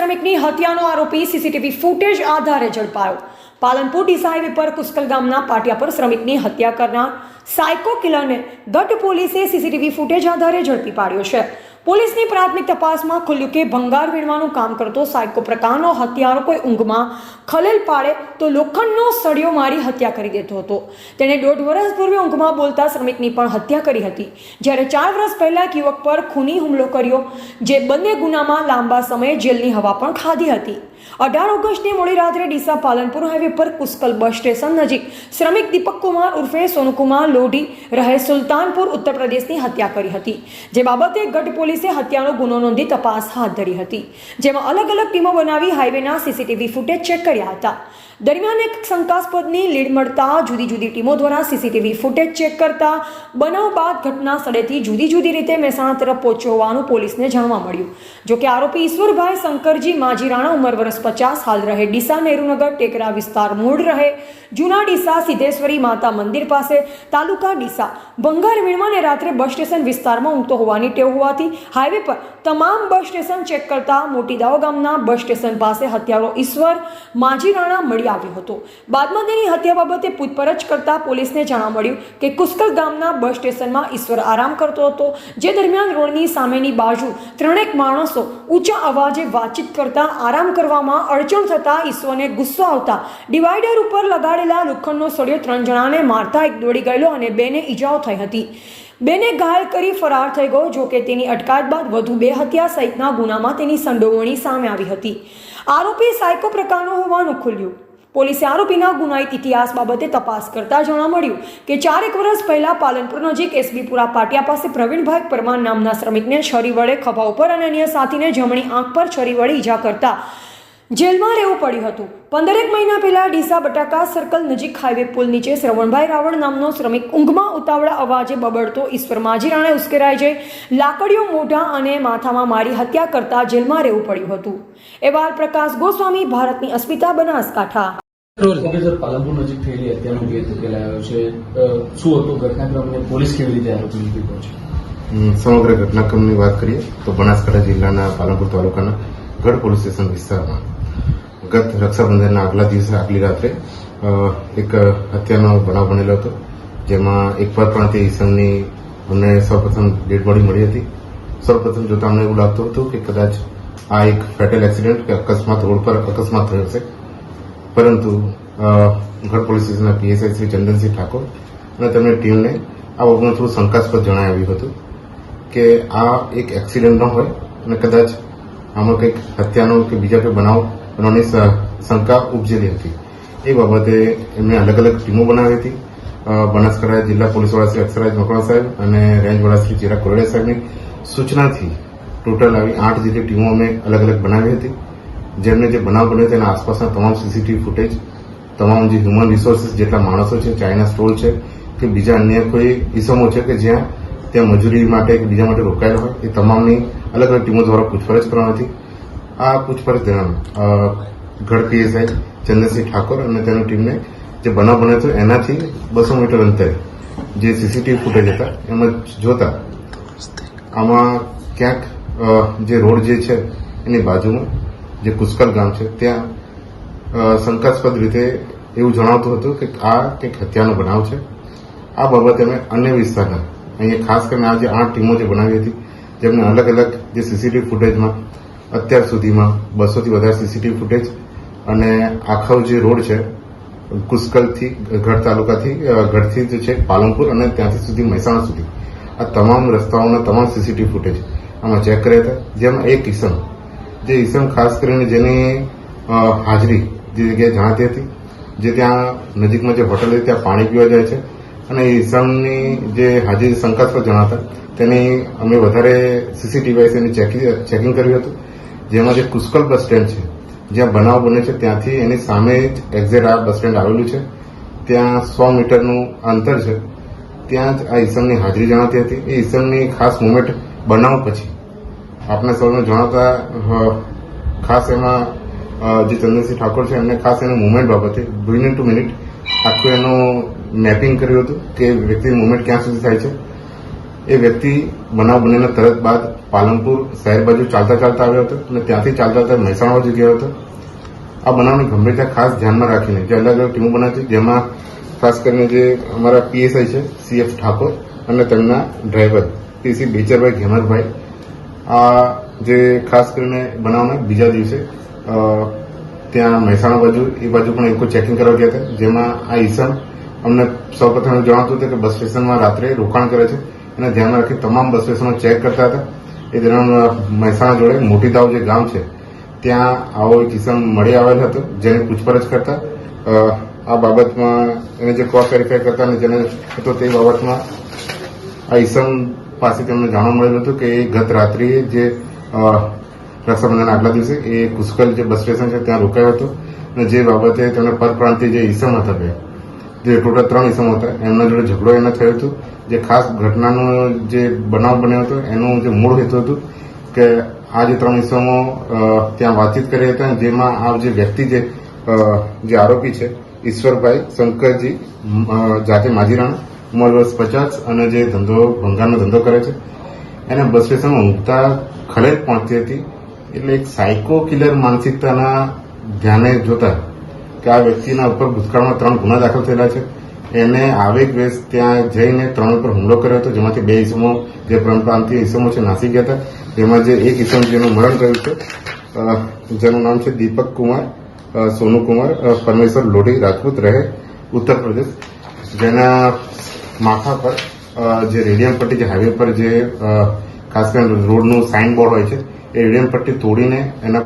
શ્રમિકની હત્યાનો આરોપી CCTV footage આધારે ઝડપાયો. પાલનપુર ડીસા હાઈવે પર કુસ્કલ ગામના પાટિયા પર શ્રમિકની હત્યા કરનાર સાયકો કિલરને ગઢ પોલીસે સીસીટીવી ફૂટેજ આધારે ઝડપી પાડ્યો છે. પોલીસની પ્રાથમિક તપાસમાં ખુલ્યું કે ભંગાર વીણવાનું કામ કરતો સાયકો પ્રકારનો હત્યારો કોઈ ઊંઘમાં ખલેલ પાડે તો લોખંડનો સળિયો મારી હત્યા કરી દેતો હતો. તેણે દોઢ વર્ષ પૂર્વે ઊંઘમાં બોલતા શ્રમિકની પણ હત્યા કરી હતી. જ્યારે ચાર વર્ષ પહેલાં એક યુવક પર ખૂની હુમલો કર્યો, જે બંને ગુનામાં લાંબા સમયે જેલની હવા પણ ખાધી હતી. અઢાર ઓગસ્ટની મોડી રાત્રે ડીસા પાલનપુર હાઈવે પર કુસ્કલ બસ સ્ટેશન નજીક શ્રમિક દીપક કુમાર ઉર્ફે સોનુકુમાર લોઢી રહે સુલતાનપુર ઉત્તર પ્રદેશની હત્યા કરી હતી. જે બાબતે ગઢ પોલીસે હત્યાનો ગુનો નોંધી તપાસ હાથ ધરી હતી. જેમાં અલગ અલગ ટીમો બનાવી હાઈવેના સીસીટીવી ફૂટેજ ચેક કર્યા હતા. દરમિયાન એક શંકાસ્પદની લીડ મળતા જુદી જુદી ટીમો દ્વારા સીસીટીવી ફૂટેજ ચેક કરતા બનાવ બાદ ઘટના સ્થળેથી જુદી જુદી રીતે મહેસાણા તરફ પહોંચ્યો હોવાનું પોલીસને જાણવા મળ્યું. જોકે આરોપી ઈશ્વરભાઈ શંકરજી, માજી રાણા, ઉંમર વર્ષ પચાસ, હાલ રહે ડીસા નહેરુનગર ટેકરા વિસ્તાર મૂળ રહે. જૂના ડીસા સિદ્ધેશ્વરી માતા મંદિર પાસે તાલુકા ડીસા ભંગાર વીણવાને રાત્રે બસ સ્ટેશન વિસ્તારમાં ઊંઘતો હોવાની ટેવ હોવાથી હાઈવે પર તમામ બસ સ્ટેશન ચેક કરતા મોટી દાવ ગામના બસ સ્ટેશન પાસે હત્યારો ઈશ્વર, માજી રાણા આવ્યો હતો. બાદમાં તેની હત્યા બાબતે પૂછપરછ કરતા પોલીસને જાણવા મળ્યું કે કુસ્કલ ગામના બસ સ્ટેશનમાં ઈશ્વર આરામ કરતો હતો, જે દરમિયાન રોડની સામેની બાજુ ત્રણેક માણસો ઊંચા અવાજે વાતચીત કરતા આરામ કરવામાં અડચણ થતાં ઈશ્વરને ગુસ્સો આવતા ડિવાઈડર ઉપર લગાડેલા લોખંડનો સળિયો ત્રણ જણાને મારતા એક દોડી ગયેલો અને બેને ઈજાઓ થઈ હતી. બેને ઘાયલ કરી ફરાર થઈ ગયો, જો કે તેની અટકાયત બાદ વધુ બે હત્યા સહિતના ગુનામાં તેની સંડોવણી સામે આવી હતી. આરોપી સાયકો પ્રકારનો હોવાનું ખુલ્યું. પોલીસે આરોપીના ગુનાહિત ઇતિહાસ બાબતે તપાસ કરતા જાણવા મળ્યું કે ચારેક વર્ષ પહેલા પાલનપુર નજીક એસબીપુરા પાટિયા પાસે પ્રવીણભાઈ પરમાર નામના શ્રમિકને છરી વડે ખભા ઉપર અને અન્ય સાથીને જમણી આંખ પર છરી વડે ઈજા કરતા જેલમાં રહેવું પડ્યું હતું. પંદરેક મહિના પહેલા ડીસા બટાકા સર્કલ નજીક હાઈવે પુલ નીચે શ્રવણભાઈ રાવણ નામનો શ્રમિક ઊંઘમાં ઉતાવળા અવાજે બબડતો ઈશ્વર માજી રાણે ઉશ્કેરાઈ જઈ લાકડીઓ મોઢા અને માથામાં મારી હત્યા કરતા જેલમાં રહેવું પડ્યું હતું. એવા પ્રકાશ ગોસ્વામી, ભારતની અસ્મિતા બનાસકાંઠા. ઓકે સર પાલનપુર નજીક થયેલી હત્યાનો કેસ ઉકેલાયો છે. શું હતું? ઘટનાક્રમને પોલીસ કેવી રીતે આરોપી સુધી પહોંચી? સમગ્ર ઘટનાક્રમની વાત કરીએ તો બનાસકાંઠા જિલ્લાના પાલનપુર તાલુકાના ગઢ પોલીસ સ્ટેશન વિસ્તારમાં ગત રક્ષાબંધનના આગલા દિવસે આગલી રાત્રે એક હત્યાનો બનાવ બનેલો હતો જેમાં એક પરપ્રાંતીય ઈસમની અમને સૌપ્રથમ ડેડ બોડી મળી હતી. સૌપ્રથમ જોતા અમને એવું લાગતું હતું કે કદાચ આ એક ફેટલ એક્સિડન્ટ કે અકસ્માત રોડ પર અકસ્માત થયો છે. પરંતુ ગઢ પોલીસ સ્ટેશનના પીએસઆઈ શ્રી ચંદનસિંહ ઠાકોર અને તેમની ટીમને આ બાબતનું થોડું શંકાસ્પદ જણાવ્યું હતું કે આ એક એક્સિડન્ટ ન હોય અને કદાચ આમાં કંઈક હત્યાનો કે બીજા કોઈ બનાવ બનવાની શંકા ઉપજેલી હતી. એ બાબતે એમને અલગ અલગ ટીમો બનાવી હતી. બનાસકાંઠા જિલ્લા પોલીસ વડા શ્રી અક્ષરાજ મકવાણા સાહેબ અને રેન્જ વડા શ્રી ચિરાગ કોરડિયા સાહેબની સૂચનાથી ટોટલ આવી આઠ જેટલી ટીમો અમે અલગ અલગ બનાવી હતી. જેમને જે બનાવ બન્યો તેના આસપાસના તમામ સીસીટીવી ફૂટેજ, તમામ જે હ્યુમન રિસોર્સિસ જેટલા માણસો છે ચાઇના સ્ટોલ છે કે બીજા અન્ય કોઈ ઇસમો છે કે જ્યાં ત્યાં મજૂરી માટે કે બીજા માટે રોકાયેલા હોય, એ તમામની અલગ અલગ ટીમો દ્વારા પૂછપરછ કરવાની હતી આ પૂછપરછ દરમિયાન ગઢ પીએસઆઈ ચંદ્રસિંહ ઠાકોર અને તેની ટીમને જે બનાવ બન્યો હતો એનાથી બસો મીટર અંતરે જે સીસીટીવી ફૂટેજ હતા, એમાં જોતા આમાં ક્યાંક જે રોડ જે છે એની બાજુમાં જે કુસ્કલ ગામ છે, ત્યાં શંકાસ્પદ રીતે એવું જણાવતું હતું કે આ કંઈક હત્યાનો બનાવ છે. આ બાબતે અમે અન્ય વિસ્તારના, અહીંયા ખાસ કરીને આ જે આઠ ટીમો જે બનાવી હતી, જેમને અલગ અલગ જે સીસીટીવી ફૂટેજમાં અત્યાર સુધીમાં બસોથી વધારે સીસીટીવી ફૂટેજ અને આખો જે રોડ છે કુસ્કલથી ગઢ તાલુકાથી ગઢથી જે છે પાલનપુર અને ત્યાંથી સુધી મહેસાણા સુધી, આ તમામ રસ્તાઓના તમામ સીસીટીવી ફૂટેજ આમાં ચેક કર્યા હતા, જેમાં એક ઇસમ જે ઈસમ ખાસ કરીને જેની હાજરી જે જગ્યાએ જણાતી હતી, જે ત્યાં નજીકમાં જે હોટલ હતી ત્યાં પાણી પીવા જાય છે. અને ઈસમની જે હાજરી શંકાસ્પદ જણાતા, તેની અમે વધારે સીસીટીવી એની ચેકિંગ કર્યું હતું. જેમાં જે કુસ્કલ બસ સ્ટેન્ડ છે, જ્યાં બનાવ બને છે, ત્યાંથી એની સામે જ એક્ઝેક્ટ આ બસ સ્ટેન્ડ આવેલું છે. ત્યાં સો મીટરનું અંતર છે. ત્યાં જ આ ઈસમની હાજરી જણાતી હતી. એ ઈસમની ખાસ મુવમેન્ટ બનાવ પછી આપને સૌને જણાવતા ખાસ એમાં જે ચંદ્રસિંહ ઠાકોર છે, એમને ખાસ એનું મુવમેન્ટ બાબતે મિનિટ ટુ મિનિટ આખું એનું મેપિંગ કર્યું હતું કે વ્યક્તિની મુવમેન્ટ ક્યાં સુધી થાય છે. એ વ્યક્તિ બનાવ બનેના તરત બાદ પાલનપુર શહેર બાજુ ચાલતા ચાલતા આવ્યો હતો અને ત્યાંથી ચાલતા ચાલતા મહેસાણા બાજુ ગયો હતો. આ બનાવની ગંભીરતા ખાસ ધ્યાનમાં રાખીને, જે અલગ અલગ ટીમો બનાવી છે જેમાં ખાસ કરીને જે અમારા પીએસઆઈ છે સીએફ ઠાકોર અને તેમના ડ્રાઈવર, પીસી બેચરભાઈ ઘેમરભાઈ આ જે ખાસ કરીને બનાવના બીજા દિવસે ત્યાં મહેસાણા બાજુ, એ બાજુ પણ એક ચેકિંગ કરવા ગયા હતા. જેમાં આ ઈસમ અમને સૌપ્રથમ જણાવતું હતું કે બસ સ્ટેશનમાં રાત્રે રોકાણ કરે છે અને ધ્યાનમાં રાખી તમામ બસ સ્ટેશનો ચેક કરતા હતા. એ દરમિયાન મહેસાણા જોડે મોટી દાવ જે ગામ છે, ત્યાં આવો એક ઈસમ મળી આવેલ હતો, જેની પૂછપરછ કરતા આ બાબતમાં એને જે ક્રોસ વેરીફાઈ કરતા અને જેને હતો તે બાબતમાં આ ઈસમ પાસે અમને જાણવા મળેલું હતું કે ગત રાત્રિએ જે રક્ષાબંધન આગલા દિવસે એ કુશકલ જે બસ સ્ટેશન છે ત્યાં રોકાયો હતો. અને જે બાબતે તેમને પરપ્રાંતિ જે ઈસમ હતા બે, જે ટોટલ ત્રણ ઈસમો હતા, એમના જોડે ઝઘડો એને થયો હતો. જે ખાસ ઘટનાનો જે બનાવ બન્યો હતો, એનું જે મૂળ હેતુ હતું કે આ જે ત્રણ ઈસમો ત્યાં વાતચીત કરી હતા જેમાં આ જે વ્યક્તિ જે જે આરોપી છે, ઈશ્વરભાઈ શંકરજી જાતે માજીરાણા ઉંમર વર્ષ પચાસ અને જે ધંધો, ભંગારનો ધંધો કરે છે, એને બસ સ્ટેશનમાં ઊંઘતા ખલેલ પહોંચતી હતી. એટલે એક સાયકો કિલર માનસિકતાના ધ્યાને જોતા કે આ વ્યક્તિના ઉપર ભૂતકાળમાં ત્રણ ગુના દાખલ થયેલા છે. એને આવેગ વેશ ત્યાં જઈને ત્રણ ઉપર હુમલો કર્યો હતો, જેમાંથી બે ઇસમો જે પ્રાંતીય ઇસમો છે, નાસી ગયા હતા. તેમાં જે એક ઇસમ જેનું મરણ થયું છે. જેનું નામ છે દીપક કુમાર સોનુકુમાર સોનુ કુમાર પરમેશ્વર લોઢી રાજપૂત રહે ઉત્તર પ્રદેશ. જેના માથા પર જે રેડિયમ પટ્ટી જે હાઈવે પર જે ખાસ કરીને રોડનું સાઇન બોર્ડ હોય છે, એ રેડિયમ પટ્ટી તોડીને એના